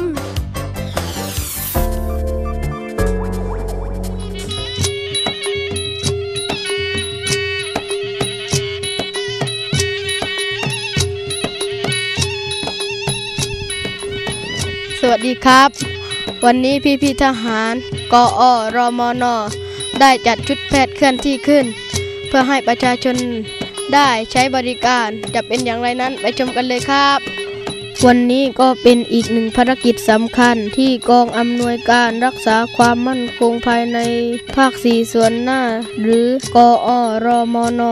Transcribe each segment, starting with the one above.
ม สวัสดีครับ วันนี้พี่พี่ทหารกออรมน ได้จัดชุดแพทย์เคลื่อนที่ขึ้น เพื่อให้ประชาชนได้ใช้บริการจะเป็นอย่างไรนั้นไปชมกันเลยครับ วันนี้ก็เป็นอีกหนึ่งภารกิจสำคัญที่กองอำนวยการรักษาความมั่นคงภายในภาคสี่ส่วนหน้า หรือกออรมน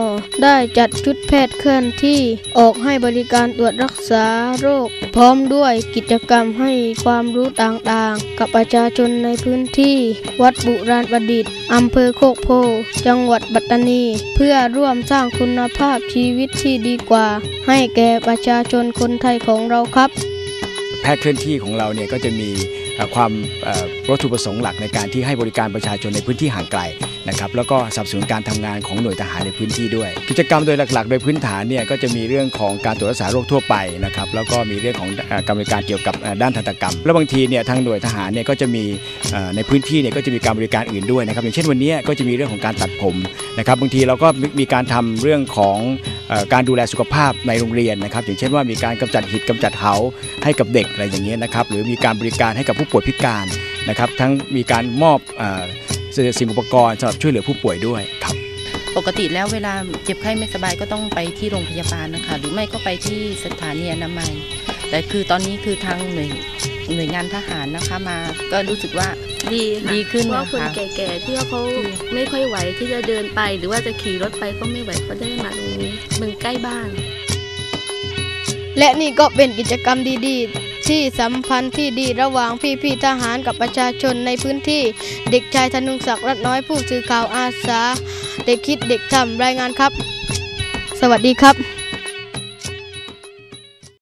ได้จัดชุดแพทย์เคลื่อนที่ออกให้บริการตรวจรักษาโรค พร้อมด้วยกิจกรรมให้ความรู้ต่างๆ กับประชาชนในพื้นที่ วัดบุราณประดิษฐ์อำเภอโคกโพ จังหวัดปัตตานี เพื่อร่วมสร้างคุณภาพชีวิตที่ดีกว่า ให้แก่ประชาชนคนไทยของเราครับ แพทย์เคลื่อนที่ของเราเนี่ยก็จะมี ความวัตถุประสงค์หลักในการที่ให้บริการประชาชนในพื้นที่ห่างไกลนะครับแล้วก็สนับสนุนการทำงานของหน่วยทหารในพื้นที่ด้วย กิจกรรมโดยหลักๆ โดยพื้นฐานเนี่ยก็จะมีเรื่องของการตรวจรักษาโรคทั่วไปนะครับแล้วก็มีเรื่องของการบริการเกี่ยวกับด้านทันตกรรม แล้วบางทีเนี่ยทางหน่วยทหารเนี่ยก็จะมีในพื้นที่เนี่ยก็จะมีการบริการอื่นด้วยนะครับอย่างเช่นวันนี้ก็จะมีเรื่องของการตัดผมนะครับบางทีเราก็มีการทำเรื่องของการดูแลสุขภาพในโรงเรียนนะครับอย่างเช่นว่ามีการกำจัดหิดกำจัดเหาให้กับเด็กอะไรอย่างเงี้ยนะครับหรือมีการบริการให้กับผู้ป่วยพิการนะครับ ทั้งมีการมอบเอ่อสิ่งอุปกรณ์สำหรับช่วยเหลือผู้ป่วยด้วยครับปกติแล้วเวลาเจ็บไข้ไม่สบายก็ต้องไปที่โรงพยาบาลนะคะ หรือไม่ก็ไปที่สถานีอนามัย แต่คือตอนนี้คือทางหน่วยหน่วยงานทหารนะคะมา ก็รู้สึกว่าดีค่ะดีขึ้นเพราะว่านะคะคนแก่ๆที่ว่าเขาไม่ค่อยไหวที่จะเดินไป หรือว่าจะขี่รถไปก็ไม่ไหวเขาจะได้มาตรงนี้มันใกล้บ้าน และนี่ก็เป็นกิจกรรมดีๆ ที่สัมพันธ์ที่ดีระหว่างพี่พี่ทหารกับประชาชนในพื้นที่ เด็กชายธนุศักดิ์รัตน้อยผู้สื่อข่าวอาสา เด็กคิดเด็กทำรายงานครับ สวัสดีครับ